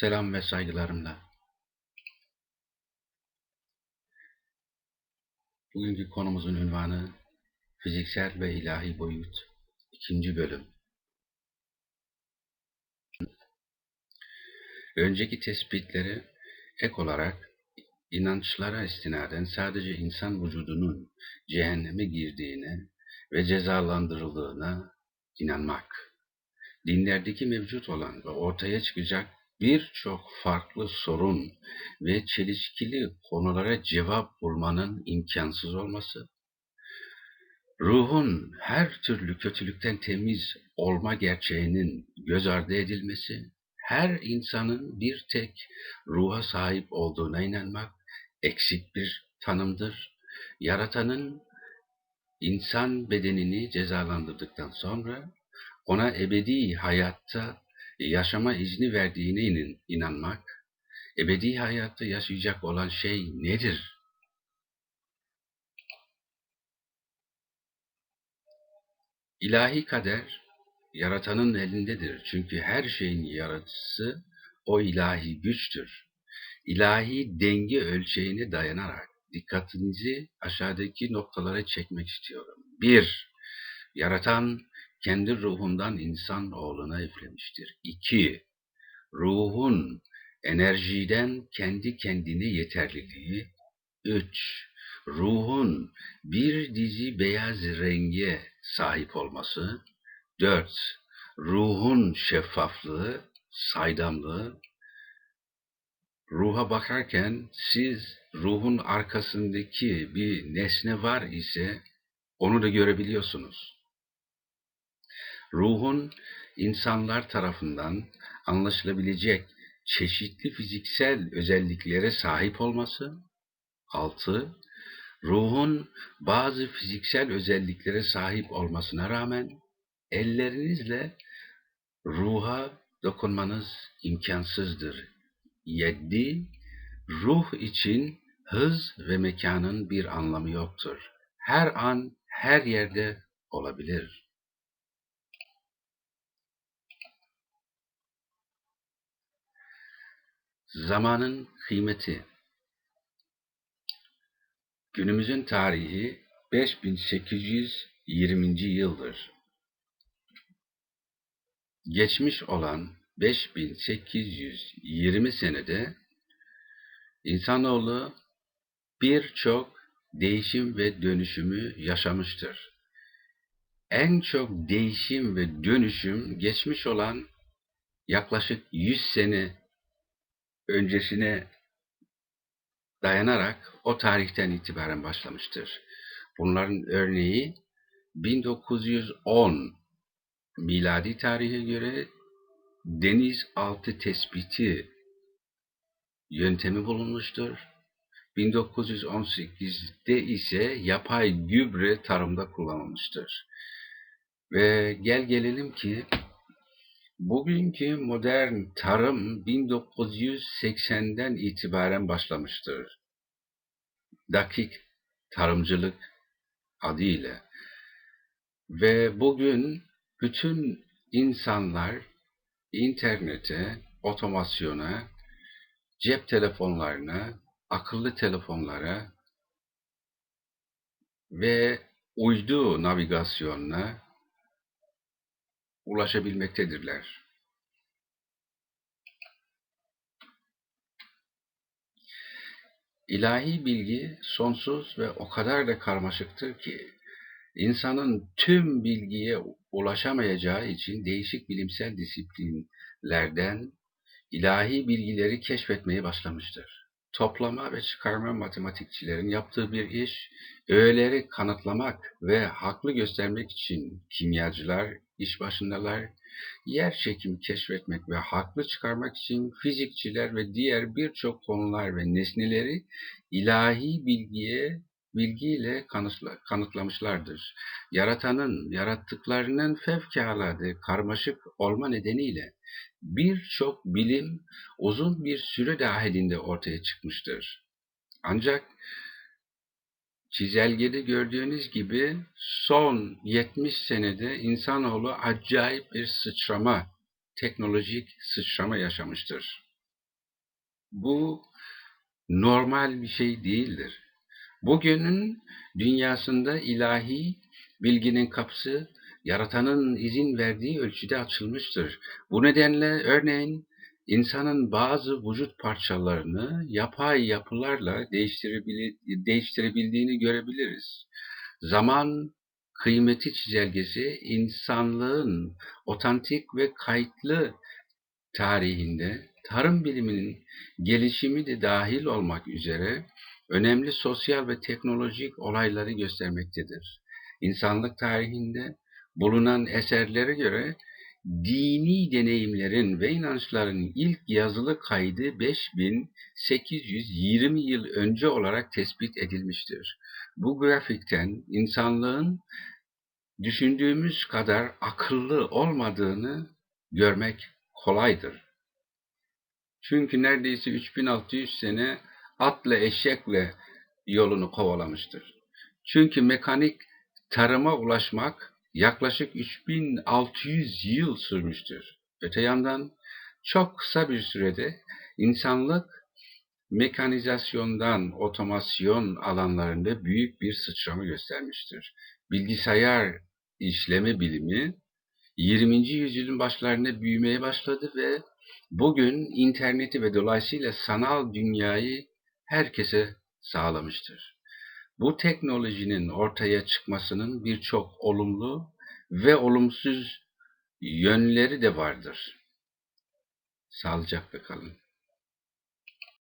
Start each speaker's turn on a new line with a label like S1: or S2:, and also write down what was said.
S1: Selam ve saygılarımla. Bugünkü konumuzun ünvanı Fiziksel ve İlahi Boyut ikinci bölüm. Önceki tespitleri ek olarak inançlara istinaden sadece insan vücudunun cehenneme girdiğine ve cezalandırıldığına inanmak, dinlerdeki mevcut olan ve ortaya çıkacak birçok farklı sorun ve çelişkili konulara cevap bulmanın imkansız olması, ruhun her türlü kötülükten temiz olma gerçeğinin göz ardı edilmesi, her insanın bir tek ruha sahip olduğuna inanmak eksik bir tanımdır. Yaratanın insan bedenini cezalandırdıktan sonra ona ebedi hayatta yaşama izni verdiğine inanmak, ebedi hayatta yaşayacak olan şey nedir? İlahi kader, yaratanın elindedir. Çünkü her şeyin yaratıcısı o ilahi güçtür. İlahi denge ölçeğine dayanarak dikkatinizi aşağıdaki noktalara çekmek istiyorum. Bir, yaratan kendi ruhundan insan oğluna üflemiştir. 2. Ruhun enerjiden kendi kendine yeterliliği. 3. Ruhun bir dizi beyaz renge sahip olması. 4. Ruhun şeffaflığı, saydamlığı. Ruha bakarken siz ruhun arkasındaki bir nesne var ise onu da görebiliyorsunuz ruhun insanlar tarafından anlaşılabilecek çeşitli fiziksel özelliklere sahip olması. 6. Ruhun bazı fiziksel özelliklere sahip olmasına rağmen ellerinizle ruha dokunmanız imkansızdır. 7. Ruh için hız ve mekanın bir anlamı yoktur. Her an, her yerde olabilir. Zamanın kıymeti Günümüzün tarihi 5820. yıldır. Geçmiş olan 5820 senede insanoğlu birçok değişim ve dönüşümü yaşamıştır. En çok değişim ve dönüşüm geçmiş olan yaklaşık 100 sene öncesine dayanarak o tarihten itibaren başlamıştır. Bunların örneği 1910 miladi tarihe göre deniz altı tespiti yöntemi bulunmuştur. 1918'de ise yapay gübre tarımda kullanılmıştır. Ve gel gelelim ki Bugünkü modern tarım 1980'den itibaren başlamıştır. Dakik tarımcılık adıyla. Ve bugün bütün insanlar internete, otomasyona, cep telefonlarına, akıllı telefonlara ve uydu navigasyonuna ulaşabilmektedirler. İlahi bilgi sonsuz ve o kadar da karmaşıktır ki insanın tüm bilgiye ulaşamayacağı için değişik bilimsel disiplinlerden ilahi bilgileri keşfetmeye başlamıştır. Toplama ve çıkarma matematikçilerin yaptığı bir iş, öğeleri kanıtlamak ve haklı göstermek için kimyacılar, iş başındalar, yer çekimi keşfetmek ve haklı çıkarmak için fizikçiler ve diğer birçok konular ve nesneleri ilahi bilgiye bilgiyle kanıtlamışlardır. Yaratanın yarattıklarının fevkalade karmaşık olma nedeniyle birçok bilim uzun bir süre dahilinde ortaya çıkmıştır. Ancak çizelgede gördüğünüz gibi son 70 senede insanoğlu acayip bir sıçrama, teknolojik sıçrama yaşamıştır. Bu normal bir şey değildir. Bugünün dünyasında ilahi bilginin kapısı yaratanın izin verdiği ölçüde açılmıştır. Bu nedenle örneğin insanın bazı vücut parçalarını yapay yapılarla değiştirebildiğini görebiliriz. Zaman kıymeti çizelgesi insanlığın otantik ve kayıtlı tarihinde tarım biliminin gelişimi de dahil olmak üzere önemli sosyal ve teknolojik olayları göstermektedir. İnsanlık tarihinde bulunan eserlere göre dini deneyimlerin ve inançların ilk yazılı kaydı 5820 yıl önce olarak tespit edilmiştir. Bu grafikten insanlığın düşündüğümüz kadar akıllı olmadığını görmek kolaydır. Çünkü neredeyse 3600 sene atla eşekle yolunu kovalamıştır. Çünkü mekanik tarıma ulaşmak yaklaşık 3600 yıl sürmüştür. Öte yandan çok kısa bir sürede insanlık mekanizasyondan otomasyon alanlarında büyük bir sıçrama göstermiştir. Bilgisayar işleme bilimi 20. yüzyılın başlarında büyümeye başladı ve bugün interneti ve dolayısıyla sanal dünyayı herkese sağlamıştır. Bu teknolojinin ortaya çıkmasının birçok olumlu ve olumsuz yönleri de vardır. Sağlıcakla kalın.